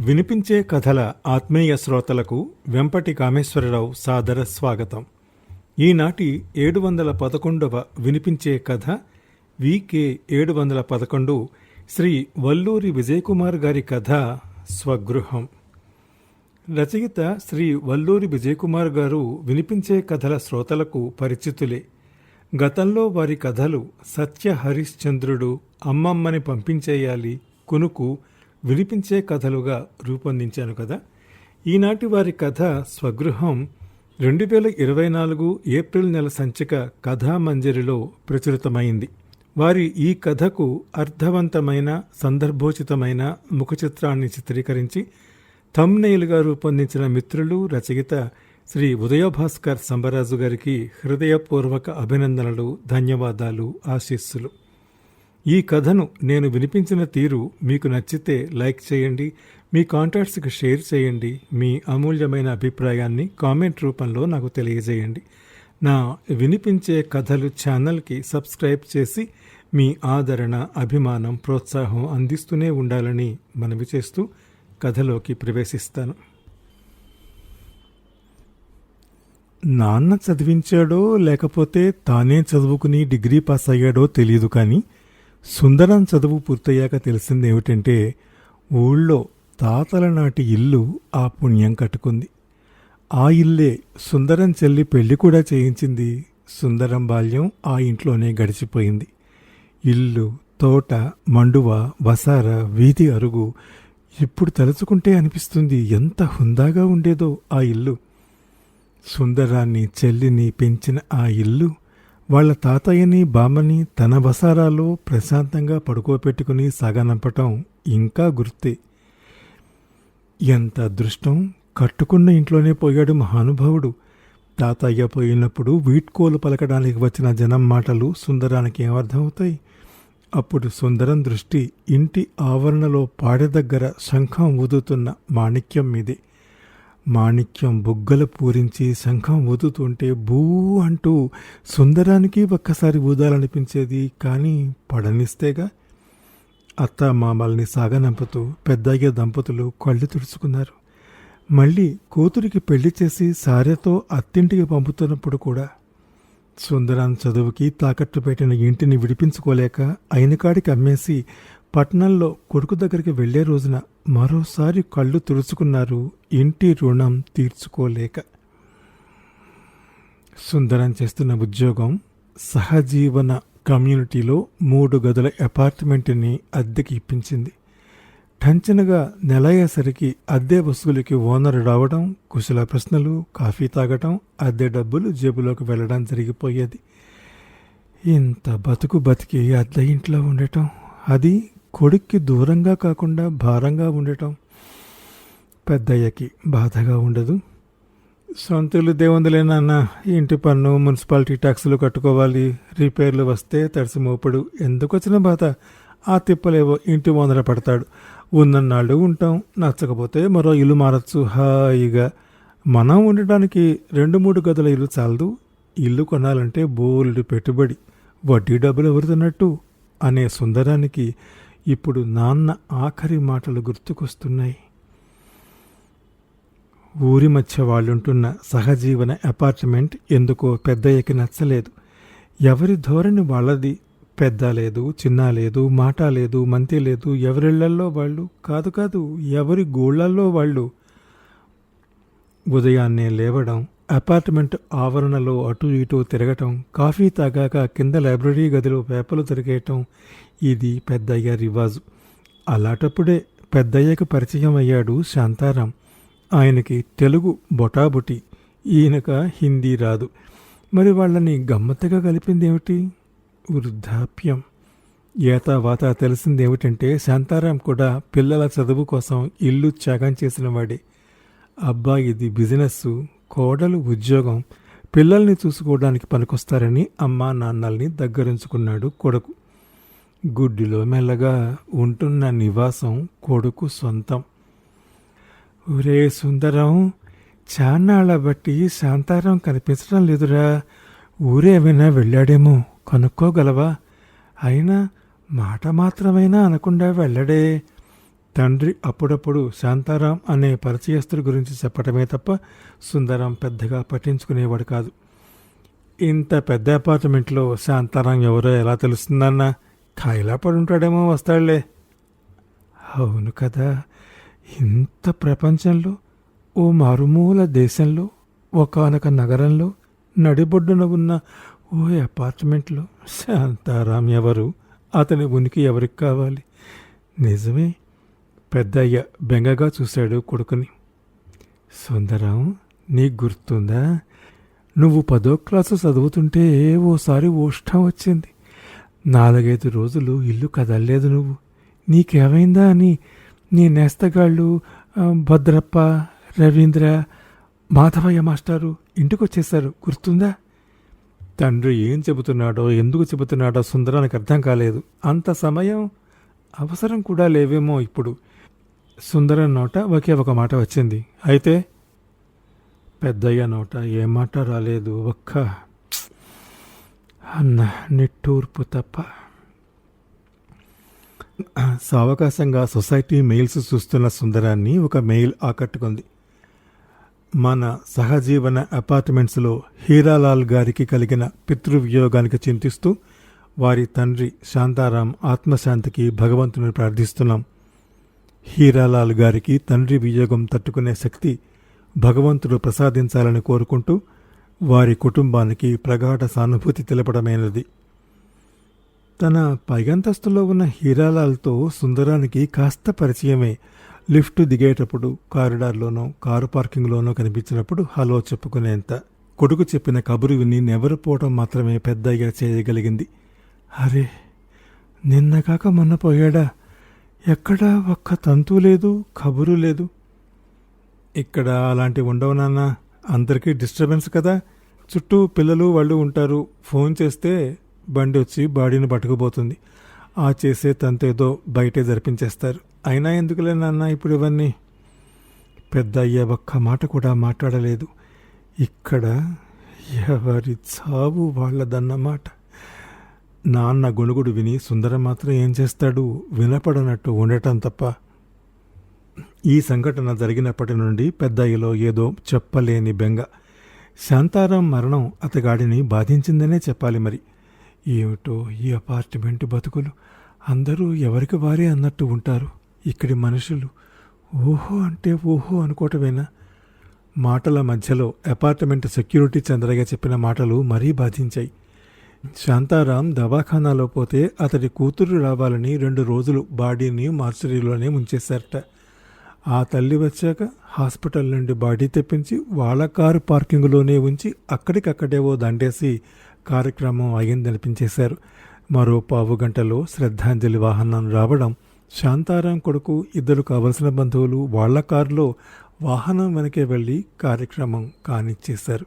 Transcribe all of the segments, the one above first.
వినిపించే కథల ఆత్మీయ శ్రోతలకు వెంపటి కామేశ్వరరావు సాదర స్వాగతం. ఈనాటి ఏడు వందల పదకొండవ వినిపించే కథ వికే ఏడు వందల పదకొండు శ్రీ వల్లూరి విజయకుమార్ గారి కథ స్వగృహం. రచయిత శ్రీ వల్లూరి విజయకుమార్ గారు వినిపించే కథల శ్రోతలకు పరిచితులే. గతంలో వారి కథలు సత్య హరిశ్చంద్రుడు అమ్మమ్మని పంపించేయాలి కునుకు విడిపించే కథలుగా రూపొందించాను కదా. ఈనాటి వారి కథ స్వగృహం రెండు వేల ఇరవై నాలుగు ఏప్రిల్ నెల సంచిక కథామంజరిలో ప్రచురితమైంది. వారి ఈ కథకు అర్థవంతమైన సందర్భోచితమైన ముఖచిత్రాన్ని చిత్రీకరించి థమ్నెయిల్గా రూపొందించిన మిత్రులు రచయిత శ్రీ ఉదయభాస్కర్ సంబరాజు గారికి హృదయపూర్వక అభినందనలు ధన్యవాదాలు ఆశీస్సులు. ఈ కథను నేను వినిపించిన తీరు మీకు నచ్చితే లైక్ చేయండి మీ కాంటాక్ట్స్కి షేర్ చేయండి మీ అమూల్యమైన అభిప్రాయాన్ని కామెంట్ రూపంలో నాకు తెలియజేయండి. నా వినిపించే కథలు ఛానల్కి సబ్స్క్రైబ్ చేసి మీ ఆదరణ అభిమానం ప్రోత్సాహం అందిస్తూనే ఉండాలని మనవి చేస్తూ కథలోకి ప్రవేశిస్తాను. నాన్న చదివించాడో లేకపోతే తానే చదువుకుని డిగ్రీ పాస్ అయ్యాడో తెలియదు కానీ సుందరం చదువు పూర్తయ్యాక తెలిసింది ఏమిటంటే ఊళ్ళో తాతల నాటి ఇల్లు ఆ పుణ్యం కట్టుకుంది. ఆ ఇల్లే సుందరం చెల్లి పెళ్ళి కూడా చేయించింది. సుందరం బాల్యం ఆ ఇంట్లోనే గడిచిపోయింది. ఇల్లు తోట మండువ వసార వీధి అరుగు ఇప్పుడు తలుచుకుంటే అనిపిస్తుంది ఎంత హుందాగా ఉండేదో ఆ ఇల్లు. సుందరాన్ని చెల్లిని పెంచిన ఆ ఇల్లు వాళ్ళ తాతయ్యని బామ్మని తన వసారాలో ప్రశాంతంగా పడుకోపెట్టుకుని సాగనంపటం ఇంకా గుర్తే. ఎంత అదృష్టం! కట్టుకున్న ఇంట్లోనే పోయాడు మహానుభావుడు. తాతయ్య పోయినప్పుడు వీట్కోలు పలకడానికి వచ్చిన జనం మాటలు సుందరానికి ఏమర్థమవుతాయి? అప్పుడు సుందరం దృష్టి ఇంటి ఆవరణలో పాడె దగ్గర శంఖం ఊదుతున్న మాణిక్యం మీదే. మాణిక్యం బుగ్గలు పూరించి శంఖం ఊదుతుంటే భూ అంటూ సుందరానికి ఒక్కసారి ఊదాలనిపించేది కానీ పడనిస్తేగా అత్త మామల్ని సాగనంపుతూ పెద్దయ్య దంపతులు కళ్ళు తుడుచుకున్నారు. మళ్ళీ కూతురికి పెళ్ళి చేసి సారెతో అత్తింటికి పంపుతున్నప్పుడు కూడా సుందరాన్ చదువుకి తాకట్టు పెట్టిన ఇంటిని విడిపించుకోలేక అయినకాడికి అమ్మేసి పట్నంలో కొడుకు దగ్గరికి వెళ్ళే రోజున మరోసారి కళ్ళు తుడుచుకున్నారు. ఇంటి రుణం తీర్చుకోలేక. సుందరం చేస్తున్న ఉద్యోగం సహజీవన కమ్యూనిటీలో మూడు గదుల అపార్ట్మెంట్ని అద్దెకి ఇప్పించింది. టంచనగా నెలయ్యేసరికి అద్దె వస్తువులకి ఓనర్ రావడం కుశల ప్రశ్నలు కాఫీ తాగటం అద్దె డబ్బులు జేబులోకి వెళ్ళడం జరిగిపోయేది. ఇంత బతుకు బతికి అద్దె ఇంట్లో ఉండటం అది కొడుక్కి దూరంగా కాకుండా భారంగా ఉండటం పెద్దయ్యకి బాధగా ఉండదు. సొంతలు దేవుందులేనన్న ఇంటి పన్ను మున్సిపాలిటీ ట్యాక్సులు కట్టుకోవాలి రిపేర్లు వస్తే తడిసి మోపుడు. ఎందుకు వచ్చిన బాధ? ఆ తిప్పలేవో ఇంటి ముందర పడతాడు. ఉన్నన్నాళ్ళు ఉంటాం నచ్చకపోతే మరో ఇల్లు మారచ్చు. హాయిగా. మనం ఉండటానికి రెండు మూడు గదుల ఇల్లు చాలదు. ఇల్లు కొనాలంటే బోల్డ్ పెట్టుబడి. వడ్డీ డబ్బులు ఎవరుతున్నట్టు అనే సుందరానికి ఇప్పుడు నాన్న ఆఖరి మాటలు గుర్తుకొస్తున్నాయి. ఊరి మధ్య వాళ్ళుంటున్న సహజీవన అపార్ట్మెంట్ ఎందుకో పెద్దయ్యకి నచ్చలేదు. ఎవరి ధోరణి వాళ్ళది? పెద్ద లేదు చిన్న లేదు మాట లేదు మంతి లేదు. ఎవరిళ్ళల్లో వాళ్ళు? కాదు కాదు ఎవరి గోళ్ళల్లో వాళ్ళు? ఉదయాన్నే లేవడం అపార్ట్మెంట్ ఆవరణలో అటు ఇటు తిరగటం కాఫీ తాగాక కింద లైబ్రరీ గదిలో పేపర్లు తిరిగేయటం ఇది పెద్దయ్య రివాజు. అలాంటప్పుడే పెద్దయ్యకు పరిచయం అయ్యాడు శాంతారాం. ఆయనకి తెలుగు బొటాబొటి ఈయనక హిందీ రాదు. మరి వాళ్ళని గమ్మత్తగా కలిపిందేమిటి? వృద్ధాప్యం. ఏతావాత తెలిసిందేమిటంటే శాంతారాం కూడా పిల్లల చదువు కోసం ఇల్లు త్యాగం చేసిన వాడే. అబ్బాయిది బిజినెస్ కోడలు ఉద్యోగం పిల్లల్ని చూసుకోవడానికి పనికొస్తారని అమ్మా నాన్నల్ని దగ్గరించుకున్నాడు కొడుకు. గుడ్డిలో మెల్లగా ఉంటున్న నివాసం కొడుకు సొంతం. ఒరే సుందరం చాన్నాళ్ళ బట్టి శాంతారం కనిపించడం లేదురా. ఊరేమైనా వెళ్ళాడేమో కనుక్కోగలవా? అయినా మాట మాత్రమైనా అనకుండా వెళ్ళడే. తండ్రి అప్పుడప్పుడు శాంతారాం అనే పరిచయస్తుడి గురించి చెప్పటమే తప్ప సుందరం పెద్దగా పట్టించుకునేవాడు కాదు. ఇంత పెద్ద అపార్ట్మెంట్లో శాంతారాం ఎవరో ఎలా తెలుస్తుందన్నా ఖాయిలా పడి ఉంటాడేమో వస్తాడులే. అవును కదా ఇంత ప్రపంచంలో ఓ మారుమూల దేశంలో ఒకానొక నగరంలో నడిబొడ్డున ఉన్న ఓ అపార్ట్మెంట్లో శాంతారాం ఎవరు? అతని ఉనికి ఎవరికి కావాలి? నిజమే పెద్దయ్య బెంగగా చూశాడు కొడుకుని. సుందరం నీకు గుర్తుందా? నువ్వు పదో క్లాసు చదువుతుంటే ఓసారి ఓష్టం వచ్చింది. నాలుగైదు రోజులు ఇల్లు కదలలేదు నువ్వు. నీకేమైందా అని నీ నేస్తగాళ్ళు భద్రప్ప రవీంద్ర మాధవయ్య మాస్టారు ఇంటికొచ్చేశారు. గుర్తుందా? తండ్రి ఏం చెబుతున్నాడో ఎందుకు చెబుతున్నాడో సుందరానికి అర్థం కాలేదు. అంత సమయం అవసరం కూడా లేవేమో ఇప్పుడు. సుందరం నోట ఒకే ఒక మాట వచ్చింది. అయితే పెద్దయ్య నోట ఏ మాట రాలేదు. ఒక్క అన్న నిట్టూర్పు తప్ప. సావకాశంగా సొసైటీ మెయిల్స్ చూస్తున్న సుందరాన్ని ఒక మెయిల్ ఆకట్టుకుంది. మన సహజీవన అపార్ట్మెంట్స్లో హీరాలాల్ గారికి కలిగిన పితృవియోగానికి చింతిస్తూ వారి తండ్రి శాంతారాం ఆత్మశాంతికి భగవంతుని ప్రార్థిస్తున్నాం. హీరాలాల్ గారికి తండ్రి వియోగం తట్టుకునే శక్తి భగవంతుడు ప్రసాదించాలని కోరుకుంటూ వారి కుటుంబానికి ప్రగాఢ సానుభూతి తెలపడమైనది. తన పైగంతస్తులో ఉన్న హీరాలాల్తో సుందరానికి కాస్త పరిచయమే. లిఫ్ట్ దిగేటప్పుడు కారిడార్లోనో కారు పార్కింగ్లోనో కనిపించినప్పుడు హలో చెప్పుకునేంత. కొడుకు చెప్పిన కబురు విని నెవరిపోవటం మాత్రమే పెద్దయ్యా చేయగలిగింది. అరే నిన్నగాక మొన్న పోయాడా? ఎక్కడా ఒక్క తంతు లేదు కబురు లేదు. ఇక్కడ అలాంటివి ఉండవు నాన్న. అందరికీ డిస్టర్బెన్స్ కదా. చుట్టూ పిల్లలు వాళ్ళు ఉంటారు. ఫోన్ చేస్తే బండి వచ్చి బాడీని పట్టుకుపోతుంది. ఆ చేసే తంతేదో బయటే జరిపించేస్తారు. అయినా ఎందుకులే నాన్న ఇప్పుడు ఇవన్నీ? పెద్ద అయ్యే ఒక్క మాట కూడా మాట్లాడలేదు. ఇక్కడ ఎవరి చావు వాళ్ళదన్నమాట. నాన్న గొణుగుడు విని సుందరం మాత్రం ఏం చేస్తాడు? వినపడనట్టు ఉండటం తప్ప. ఈ సంఘటన జరిగినప్పటి నుండి పెద్దయ్యలో ఏదో చెప్పలేని బెంగ. శాంతారాం మరణం అతగాడిని బాధించిందనే చెప్పాలి మరి. ఏమిటో ఈ అపార్ట్మెంట్ బతుకులు? అందరూ ఎవరికి వారే అన్నట్టు ఉంటారు. ఇక్కడి మనుషులు. ఓహో అంటే ఓహో అనుకోవటమేనా మాటల మధ్యలో అపార్ట్మెంట్ సెక్యూరిటీ చంద్రగా చెప్పిన మాటలు మరీ బాధించాయి. శాంతారాం దవాఖానాలో పోతే అతడి కూతురు రావాలని రెండు రోజులు బాడీని మార్చరీలోనే ఉంచేశారట ఆ తల్లి వచ్చాక హాస్పిటల్ నుండి బాడీ తెప్పించి వాళ్ళ కారు పార్కింగ్లోనే ఉంచి అక్కడికక్కడేవో దండేసి కార్యక్రమం అయ్యిందనిపించేశారు. మరో పావు గంటలో శ్రద్ధాంజలి వాహనం రావడం శాంతారాం కొడుకు ఇద్దరు కావలసిన బంధువులు వాళ్ళ కారులో వాహనం వెనకే వెళ్ళి కార్యక్రమం కానిచ్చేశారు.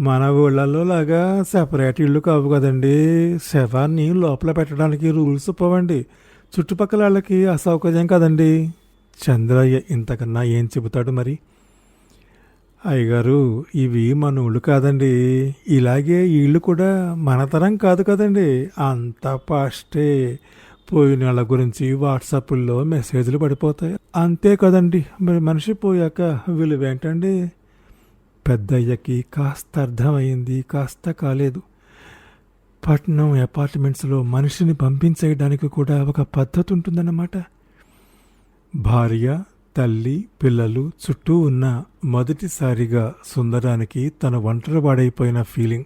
మన ఊళ్ళల్లో లాగా సెపరేట్ ఇళ్ళు కావు కదండి. శవాన్ని లోపల పెట్టడానికి రూల్స్ పోవండి చుట్టుపక్కల వాళ్ళకి అసౌకర్యం కదండి. చంద్రయ్య ఇంతకన్నా ఏం చెబుతాడు మరి? అయ్యగారు ఇవి మన ఊళ్ళు కాదండి. ఇలాగే ఇళ్ళు కూడా మన తరం కాదు కదండి. అంత పాస్టే. పోయిన వాళ్ళ గురించి వాట్సాప్లో మెసేజ్లు పడిపోతాయి. అంతే కదండి. మరి మనిషి పోయాక విలువేంటండి? పెద్దయ్యకి కాస్త అర్థమైంది కాస్త కాలేదు. పట్నం అపార్ట్మెంట్స్లో మనిషిని పంపించేయడానికి కూడా ఒక పద్ధతి ఉంటుందన్నమాట. భార్య తల్లి పిల్లలు చుట్టూ ఉన్న మొదటిసారిగా సుందరానికి తన ఒంటరి వాడైపోయిన ఫీలింగ్.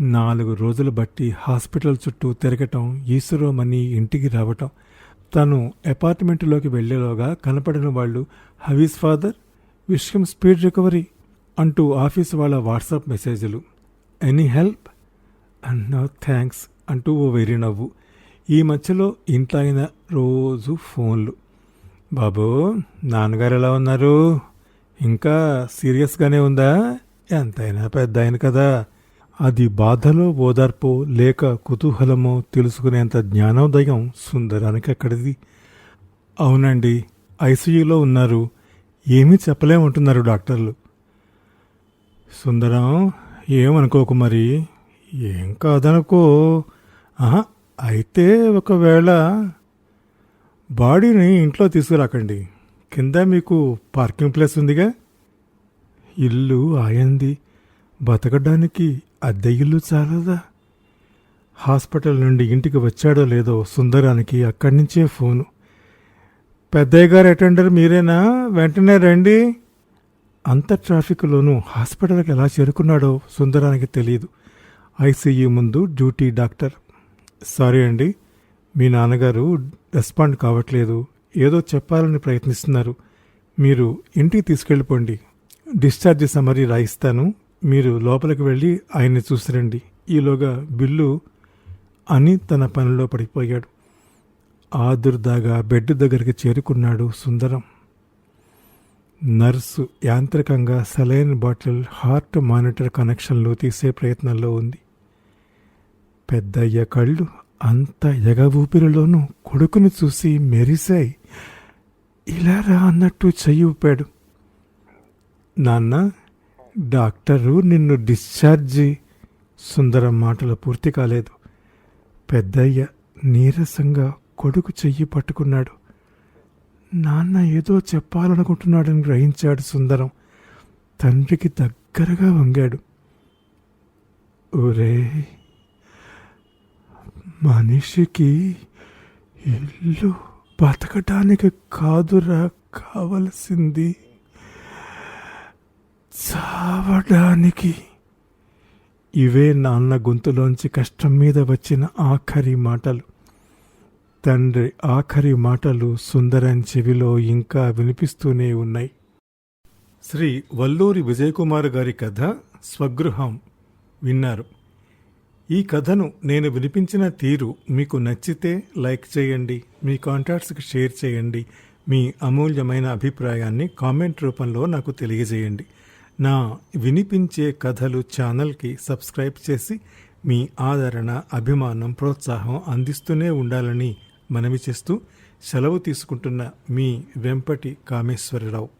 నాలుగు రోజులు బట్టి హాస్పిటల్ చుట్టూ తిరగటం ఈశ్వరోమని ఇంటికి రావటం. తను అపార్ట్మెంట్లోకి వెళ్ళేలోగా కనపడిన వాళ్ళు హవీస్ ఫాదర్ విషయం స్పీడ్ రికవరీ. అంటూ ఆఫీస్ వాళ్ళ వాట్సాప్ మెసేజ్లు any help? And no thanks అంటూ ఓ వెర్రి నవ్వు. ఈ మధ్యలో ఇంత అయిన రోజు ఫోన్లు. బాబు నాన్నగారు ఎలా ఉన్నారు? ఇంకా సీరియస్గానే ఉందా? ఎంతైనా పెద్ద ఆయన కదా. అది బాధలో ఓదార్పో లేక కుతూహలమో తెలుసుకునేంత జ్ఞానోదయం సుందరానికి ఎక్కడిది? అవునండి ఐసీయూలో ఉన్నారు. ఏమీ చెప్పలేమంటున్నారు డాక్టర్లు. సుందరం ఏమనుకోకు మరి? ఏం కాదనుకో. ఆహా అయితే ఒకవేళ బాడీని ఇంట్లో తీసుకురాకండి. కింద మీకు పార్కింగ్ ప్లేస్ ఉందిగా. ఇల్లు ఆయంది బతకడానికి అద్దె ఇల్లు చాలదా? హాస్పిటల్ నుండి ఇంటికి వచ్చాడో లేదో సుందరానికి అక్కడి నుంచే ఫోను. పెద్దయ్య గారు అటెండర్ మీరేనా? వెంటనే రండి. అంత ట్రాఫిక్లోనూ హాస్పిటల్కి ఎలా చేరుకున్నాడో సుందరానికి తెలియదు ఐసీయూ ముందు డ్యూటీ డాక్టర్. సారీ అండి మీ నాన్నగారు రెస్పాండ్ కావట్లేదు. ఏదో చెప్పాలని ప్రయత్నిస్తున్నారు. మీరు ఇంటికి తీసుకెళ్ళిపోండి. Discharge summary రాయిస్తాను. మీరు లోపలికి వెళ్ళి ఆయన్ని చూసిరండి. ఈలోగా బిల్లు అని తన పనిలో పడిపోయాడు. ఆదుర్దాగా బెడ్ దగ్గరికి చేరుకున్నాడు సుందరం. నర్సు యాంత్రికంగా సెలైన్ బాటిల్ హార్ట్ మానిటర్ కనెక్షన్లు తీసే ప్రయత్నంలో ఉంది. పెద్దయ్య కళ్ళు అంత ఎగ ఊపిరిలోనూ కొడుకుని చూసి మెరిశాయి. ఇలా రా అన్నట్టు చెయ్యి ఊపాడు. నాన్న డాక్టరు నిన్ను డిశ్చార్జి. సుందరం మాటలు పూర్తి కాలేదు. పెద్దయ్య నీరసంగా కొడుకు చెయ్యి పట్టుకున్నాడు. నాన్న ఏదో చెప్పాలనుకుంటున్నాడని గ్రహించాడు సుందరం. తండ్రికి దగ్గరగా వంగాడు. ఒరే మనిషికి ఇల్లు బతకటానికి కాదురా కావలసింది. చావడానికి. ఇవే నాన్న గొంతులోంచి కష్టం మీద వచ్చిన ఆఖరి మాటలు. తండ్రి ఆఖరి మాటలు సుందరం చెవిలో ఇంకా వినిపిస్తూనే ఉన్నాయి. శ్రీ వల్లూరి విజయకుమార్ గారి కథ స్వగృహం విన్నారు. ఈ కథను నేను వినిపించిన తీరు మీకు నచ్చితే లైక్ చేయండి మీ కాంటాక్ట్స్కి షేర్ చేయండి మీ అమూల్యమైన అభిప్రాయాన్ని కామెంట్ రూపంలో నాకు తెలియజేయండి. నా వినిపించే కథలు ఛానల్కి సబ్స్క్రైబ్ చేసి మీ ఆదరణ అభిమానం ప్రోత్సాహం అందిస్తూనే ఉండాలని మనవి చేస్తూ సెలవు తీసుకుంటున్న మీ వెంపటి కామేశ్వరరావు.